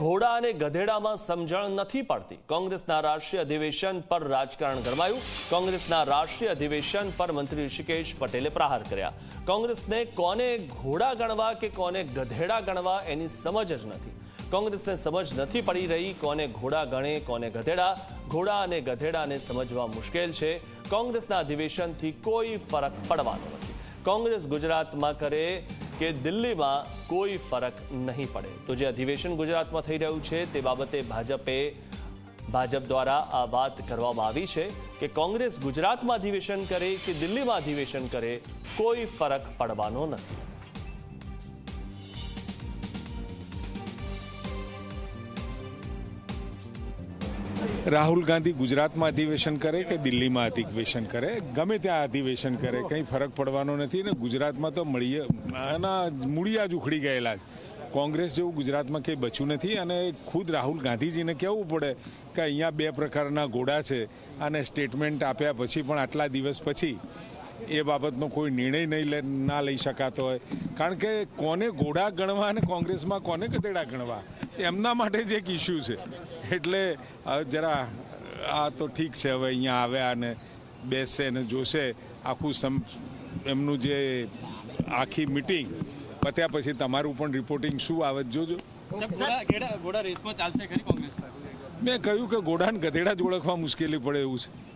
ઘોડા અને ગધેડામાં સમજણ નથી પડતી. કોંગ્રેસના રાષ્ટ્રીય અધિવેશન પર રાજકારણ ગરમાયું. કોંગ્રેસના રાષ્ટ્રીય અધિવેશન પર મંત્રી ઋષિકેશ પટેલે પ્રહાર કર્યા. કોંગ્રેસને કોને ઘોડા ગણવા કે કોને ગધેડા ગણવા એની સમજ જ નથી. કોંગ્રેસને સમજ નથી પડી રહી કોને ઘોડા ગણે, કોને ગધેડા. ઘોડા અને ગધેડાને સમજવા મુશ્કેલ છે. કોંગ્રેસના અધિવેશનથી કોઈ ફરક પડવાનો નથી. કોંગ્રેસ ગુજરાતમાં કરે કે દિલ્હીમાં કોઈ ફરક નહીં પડે. તો જે અધિવેશન ગુજરાતમાં થઈ રહ્યું છે તે બાબતે ભાજપે, ભાજપ દ્વારા આ વાત કરવામાં આવી છે કે કોંગ્રેસ ગુજરાતમાં અધિવેશન કરે કે દિલ્હીમાં અધિવેશન કરે, કોઈ ફરક પડવાનો નથી. રાહુલ ગાંધી ગુજરાતમાં અધિવેશન કરે કે દિલ્હીમાં અધિવેશન કરે? ગમે ત્યાં અધિવેશન કરે, કંઈ ફરક પડવાનો નથી ને ગુજરાતમાં તો મળીએ, આના મૂળિયા જ ઉખડી ગયેલા છે. કોંગ્રેસ જેવું ગુજરાતમાં કંઈ બચ્યું નથી અને ખુદ રાહુલ ગાંધીજીને કહેવું પડે કે અહીંયા બે પ્રકારના ઘોડા છે. અને સ્ટેટમેન્ટ આપ્યા પછી પણ આટલા દિવસ પછી એ બાબતનો કોઈ નિર્ણય નહીં લે ના લઈ શકાતો હોય. કારણ કે કોને ઘોડા ગણવા અને કોંગ્રેસમાં કોને ગધેડા ગણવા? એમના માટે જ એક ઇસ્યુ છે. એટલે જરા આ તો ઠીક છે હવે અહીંયા આવ્યા અને બેસશે અને જોશે. આખું સમ એમનું જે આખી મિટિંગ પત્યા પછી તમારું પણ રિપોર્ટિંગ શું આવે જોજો. સાહેબ, ઘોડા ઘેડા- ઘોડા રેસમાં ચાલશે ખરી કોંગ્રેસ મેં કહ્યું કે ઘોડાને ગધેડા જ ઓળખવા મુશ્કેલી પડે એવું છે.